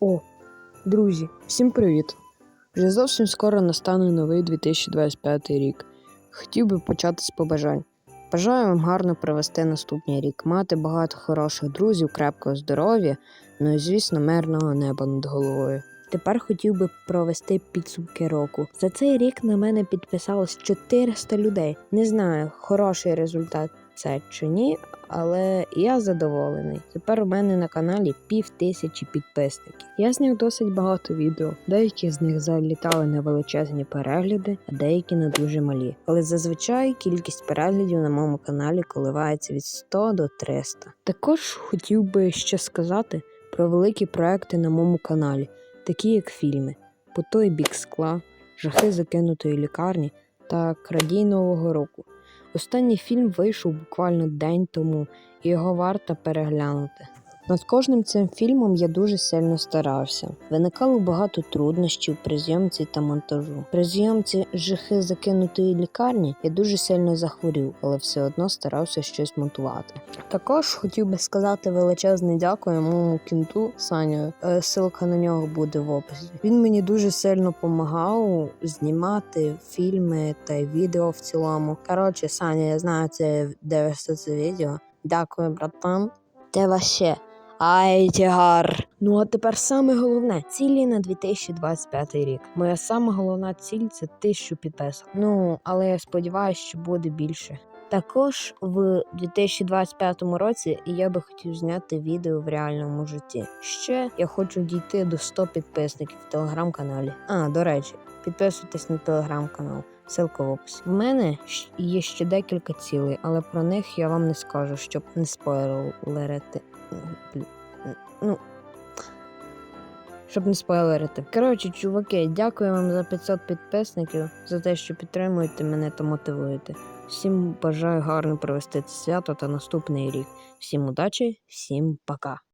О, друзі, всім привіт! Вже зовсім скоро настане новий 2025 рік. Хотів би почати з побажань. Бажаю вам гарно провести наступний рік, мати багато хороших друзів, крепкого здоров'я, ну і, звісно, мирного неба над головою. Тепер хотів би провести підсумки року. За цей рік на мене підписалось 400 людей. Не знаю, хороший результат це чи ні, але я задоволений. Тепер у мене на каналі пів тисячі підписників. Я зняв досить багато відео. Деякі з них залітали на величезні перегляди, а деякі на дуже малі. Але зазвичай кількість переглядів на моєму каналі коливається від 100 до 300. Також хотів би ще сказати про великі проекти на моєму каналі, такі як фільми По той бік скла, Жахи закинутої лікарні та Крадій Нового року. Останній фільм вийшов буквально день тому, і його варто переглянути. Над кожним цим фільмом я дуже сильно старався. Виникало багато труднощів при зйомці та монтажу. При зйомці жахи закинутої лікарні я дуже сильно захворів, але все одно старався щось монтувати. Також хотів би сказати величезне дякую моєму кінту Саню. Е, Ссылка на нього буде в описі. Він мені дуже сильно допомагав знімати фільми та й відео в цілому. Коротше, Саня, я знаю, це дивишся це відео. Дякую, братан. Ти ваще. Ай, тягар. Ну а тепер саме головне цілі на 2025 рік. Моя сама головна ціль це тисячу підписок. Ну але я сподіваюся, що буде більше. Також в 2025 році я би хотів зняти відео в реальному житті. Ще я хочу дійти до 100 підписників в телеграм-каналі. А, до речі, підписуйтесь на телеграм-канал. Ссылка в описі. В мене є ще декілька цілей, але про них я вам не скажу, щоб не спойлерити. Ну. Щоб не спойлерити. Коротше, чуваки, дякую вам за 500 підписників, за те, що підтримуєте мене та мотивуєте. Всім бажаю гарно провести це свято та наступний рік. Всім удачі, всім пока.